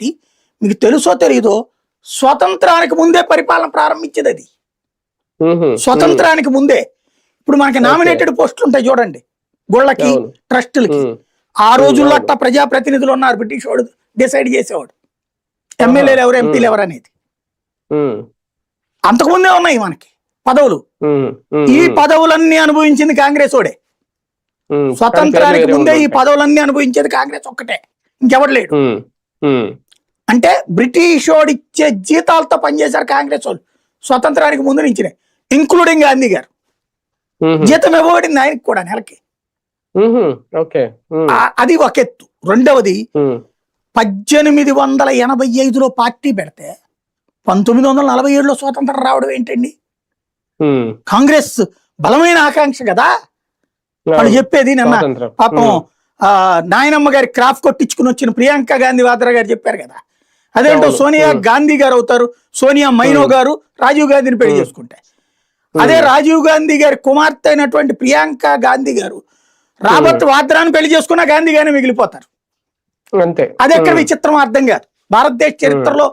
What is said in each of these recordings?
మీకు తెలుసో తెలీదో స్వతంత్రానికి ముందే పరిపాలన ప్రారంభించేది అది. స్వతంత్రానికి ముందే ఇప్పుడు మనకి నామినేటెడ్ పోస్టులు ఉంటాయి చూడండి గుళ్ళకి. ట్రస్టులకి. ఆ రోజుల్లో. అట్లా ప్రజాప్రతినిధులు ఉన్నారు బ్రిటిష్ వాడు డిసైడ్ చేసేవాడు ఎమ్మెల్యేలు ఎవరు ఎంపీలు ఎవరు అనేది. అంతకుముందే ఉన్నాయి మనకి పదవులు. ఈ పదవులన్నీ అనుభవించింది కాంగ్రెస్ వాడే. స్వతంత్రానికి ముందే ఈ. పదవులన్నీ అనుభవించేది కాంగ్రెస్ ఒక్కటే ఇంకెవడు లేడు. అంటే బ్రిటిష్ వాడు ఇచ్చే జీతాలతో పనిచేశారు కాంగ్రెస్ వాళ్ళు. స్వతంత్రానికి ముందు నుంచి ఇంక్లూడింగ్ గాంధీ గారు. జీతం ఇవ్వబడింది ఆయనకి కూడా నెలకి. అది ఒక ఎత్తు. రెండవది. పద్దెనిమిది వందల ఎనభై ఐదులో పార్టీ పెడితే పంతొమ్మిది వందల నలభై ఏడులో స్వాతంత్రం రావడం ఏంటండి. కాంగ్రెస్ బలమైన ఆకాంక్ష కదా? వాళ్ళు. చెప్పేది నిన్న. పాపం నాయనమ్మ గారి క్రాఫ్ కొట్టించుకుని వచ్చిన ప్రియాంక గాంధీ వాద్రా గారు చెప్పారు కదా? అదేంటో. సోనియా. గాంధీ గారు అవుతారు సోనియా మైనో. గారు రాజీవ్ గాంధీని పెళ్ళి మ్మ్. చేసుకుంటే అదే రాజీవ్ గాంధీ గారి కుమార్తె అయినటువంటి ప్రియాంక గాంధీ గారు రాబర్ట్ వాద్రాని పెళ్ళి చేసుకున్న గాంధీ గారిని మిగిలిపోతారు అంతే అది ఎక్కడ. విచిత్రం అర్థం కాదు భారతదేశ చరిత్రలో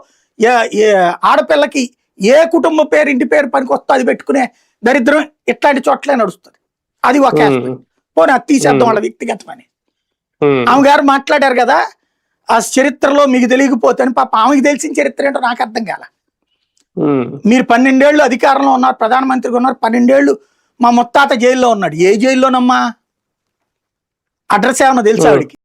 ఆడపిల్లకి ఏ కుటుంబ పేరు ఇంటి పేరు పనికి వస్తుందో అది పెట్టుకునే దరిద్రం ఇట్లాంటి చోట్లే నడుస్తుంది అది ఒక. పోనీ అది తీసేద్దాం. వాళ్ళ వ్యక్తిగతం అని మ్మ్. ఆమె గారు మాట్లాడారు కదా ఆ చరిత్రలో మీకు తెలియకపోతే అని పాప ఆమెకి తెలిసిన చరిత్ర ఏంటో నాకు అర్థం కాల. మీరు పన్నెండేళ్ళు అధికారంలో ఉన్నారు ప్రధానమంత్రిగా ఉన్నారు పన్నెండేళ్ళు మా ముత్తాత జైల్లో ఉన్నాడు ఏ జైల్లోనమ్మా అడ్రస్ ఏమన్నా తెలుసా. ఆవిడికి